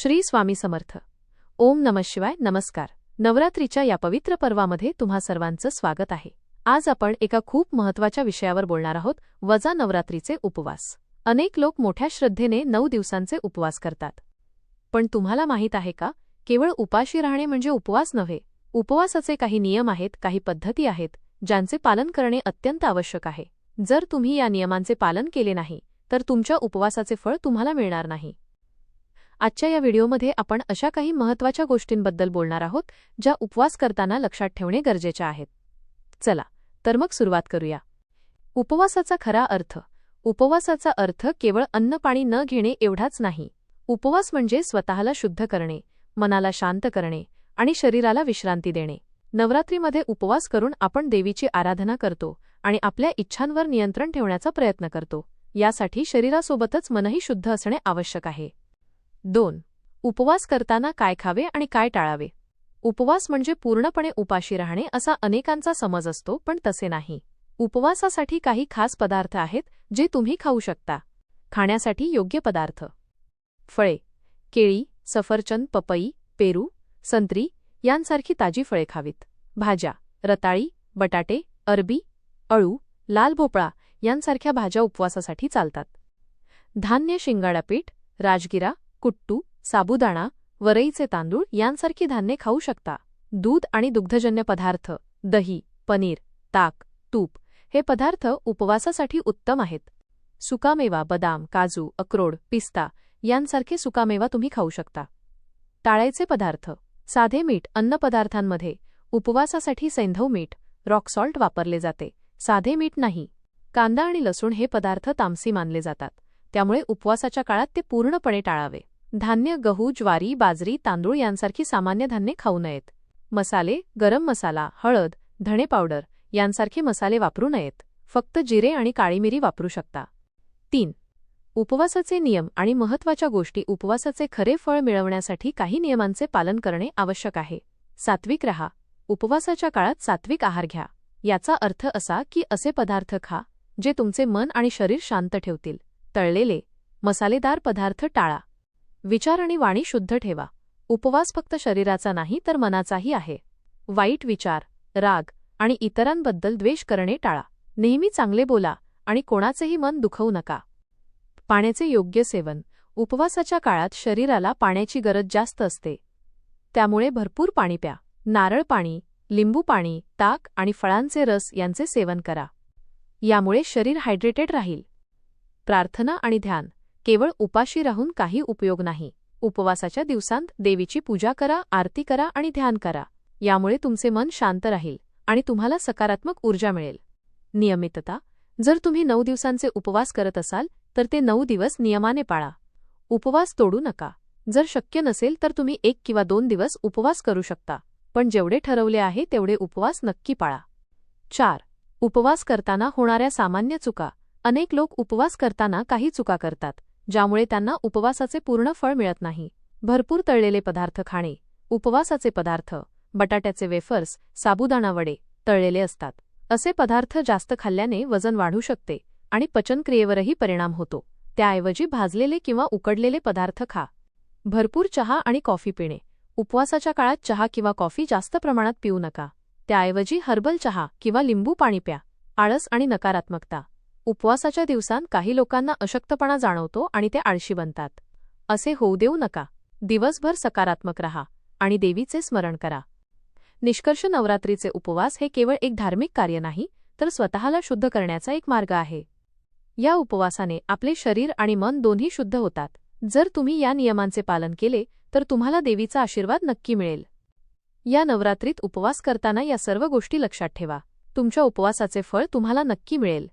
श्री स्वामी समर्थ. ओम नम शिवाय नमस्कार. नवरात्रीच्या या पवित्र पर्वामध्ये तुम्हा सर्वांचं स्वागत आहे. आज आपण एका खूप महत्त्वाच्या विषयावर बोलणार आहोत वजा नवरात्रीचे उपवास. अनेक लोक मोठ्या श्रद्धेने नऊ दिवसांचे उपवास करतात. पण तुम्हाला माहीत आहे का केवळ उपाशी राहणे म्हणजे उपवास नव्हे उपवासाचे काही नियम आहेत काही पद्धती आहेत ज्यांचे पालन करणे अत्यंत आवश्यक आहे. जर तुम्ही या नियमांचे पालन केले नाही तर तुमच्या उपवासाचे फळ तुम्हाला मिळणार नाही. आजच्या या व्हिडिओमध्ये आपण अशा काही महत्त्वाच्या गोष्टींबद्दल बोलणार आहोत ज्या उपवास करताना लक्षात ठेवणे गरजेचे आहेत. चला तर मग सुरुवात करूया. उपवासाचा खरा अर्थ. उपवासाचा अर्थ केवळ अन्न पाणी न घेणे एवढाच नाही. उपवास म्हणजे स्वतःला शुद्ध करणे मनाला शांत करणे आणि शरीराला विश्रांती देणे. नवरात्रीमध्ये उपवास करून आपण देवीची आराधना करतो आणि आपल्या इच्छांवर नियंत्रण ठेवण्याचा प्रयत्न करतो. यासाठी शरीरासोबतच मनही शुद्ध असणे आवश्यक आहे. दोन. उपवास करताना काय खावे आणि काय टाळावे? उपवास म्हणजे पूर्णपणे उपाशी राहणे असा अनेकांचा समज असतो पण तसे नाही. उपवासासाठी काही खास पदार्थ आहेत जे तुम्ही खाऊ शकता. खाण्यासाठी योग्य पदार्थ. फळे. केळी सफरचंद पपई पेरू संत्री यांसारखी ताजी फळे खावीत. भाज्या. रताळी बटाटे अरबी अळू लाल भोपळा यांसारख्या भाज्या उपवासासाठी चालतात. धान्य शिंगाडापीठ राजगिरा कुट्टू साबुदाणा वरईचे तांदूळ यांसारखी धान्ये खाऊ शकता. दूध आणि दुग्धजन्य पदार्थ दही पनीर ताक तूप हे पदार्थ उपवासासाठी उत्तम आहेत. सुकामेवा बदाम काजू अक्रोड पिस्ता यांसारखे सुकामेवा तुम्ही खाऊ शकता. टाळायचे पदार्थ साधे मीठ अन्नपदार्थांमध्ये उपवासासाठी सैंधव मीठ रॉक सॉल्ट वापरले जाते. साधे मीठ नाही. कांदा आणि लसूण हे पदार्थ तामसी मानले जातात. त्यामुळे उपवासाच्या काळात ते पूर्णपणे टाळावे. धान्य गहू ज्वारी बाजरी तांदूळ यांसारखी सामान्य धान्ये खाऊ नयेत. मसाले गरम मसाला हळद धणे पावडर यांसारखे मसाले वापरू नयेत. फक्त जिरे आणि काळी मिरी वापरू शकता. तीन. उपवासाचे नियम आणि महत्त्वाच्या गोष्टी उपवासाचे खरे फळ मिळवण्यासाठी काही नियमांचे पालन करणे आवश्यक आहे. सात्विक रहा. उपवासाच्या काळात सात्विक आहार घ्या. याचा अर्थ असा की असे पदार्थ खा जे तुमचे मन आणि शरीर शांत ठेवतील. तळलेले मसालेदार पदार्थ टाळा. विचार आणि वाणी शुद्ध ठेवा. उपवास फक्त शरीराचा नाही तर मनाचाही आहे. वाईट विचार राग आणि इतरांबद्दल द्वेष करणे टाळा. नेहमी चांगले बोला आणि कोणाचेही मन दुखवू नका. पाण्याचे योग्य सेवन. उपवासाच्या काळात शरीराला पाण्याची गरज जास्त असते. त्यामुळे भरपूर पाणी प्या. नारळ पाणी लिंबू पाणी ताक आणि फळांचे रस यांचे सेवन करा. यामुळे शरीर हायड्रेटेड राहील. प्रार्थना आणि ध्यान. केवळ उपाशी राहून काही उपयोग नाही. उपवासाच्या दिवसांत देवीची पूजा करा आरती करा आणि ध्यान करा. यामुळे तुमचे मन शांत राहील आणि तुम्हाला सकारात्मक ऊर्जा मिळेल. नियमितता. जर तुम्ही नऊ दिवसांचे उपवास करत असाल तर ते नऊ दिवस नियमाने पाळा. उपवास तोडू नका. जर शक्य नसेल तर तुम्ही एक किंवा दोन दिवस उपवास करू शकता. पण जेवढे ठरवले आहे तेवढे उपवास नक्की पाळा. चार. उपवास करताना होणाऱ्या सामान्य चुका. अनेक लोक उपवास करताना काही चुका करतात ज्यामुळे त्यांना उपवासाचे पूर्ण फळ मिळत नाही. भरपूर तळलेले पदार्थ खाणे उपवासाचे पदार्थ बटाट्याचे वेफर्स साबुदाणा वडे तळलेले असतात. असे पदार्थ जास्त खाल्ल्याने वजन वाढू शकते आणि पचनक्रियेवरही परिणाम होतो. त्याऐवजी भाजलेले किंवा उकडलेले पदार्थ खा. भरपूर चहा आणि कॉफी पिणे. उपवासाच्या काळात चहा किंवा कॉफी जास्त प्रमाणात पिऊ नका. त्याऐवजी हर्बल चहा किंवा लिंबू पाणी प्या. आळस आणि नकारात्मकता. उपवासाच्या दिवसांत काही लोकांना अशक्तपणा जाणवतो आणि ते आळशी बनतात. असे होऊ देऊ नका. दिवसभर सकारात्मक रहा आणि देवीचे स्मरण करा. निष्कर्ष नवरात्रीचे उपवास हे केवळ एक धार्मिक कार्य नाही तर स्वतःला शुद्ध करण्याचा एक मार्ग आहे. या उपवासाने आपले शरीर आणि मन दोन्ही शुद्ध होतात. जर तुम्ही या नियमांचे पालन केले तर तुम्हाला देवीचा आशीर्वाद नक्की मिळेल. या नवरात्रीत उपवास करताना या सर्व गोष्टी लक्षात ठेवा. तुमच्या उपवासाचे फळ तुम्हाला नक्की मिळेल.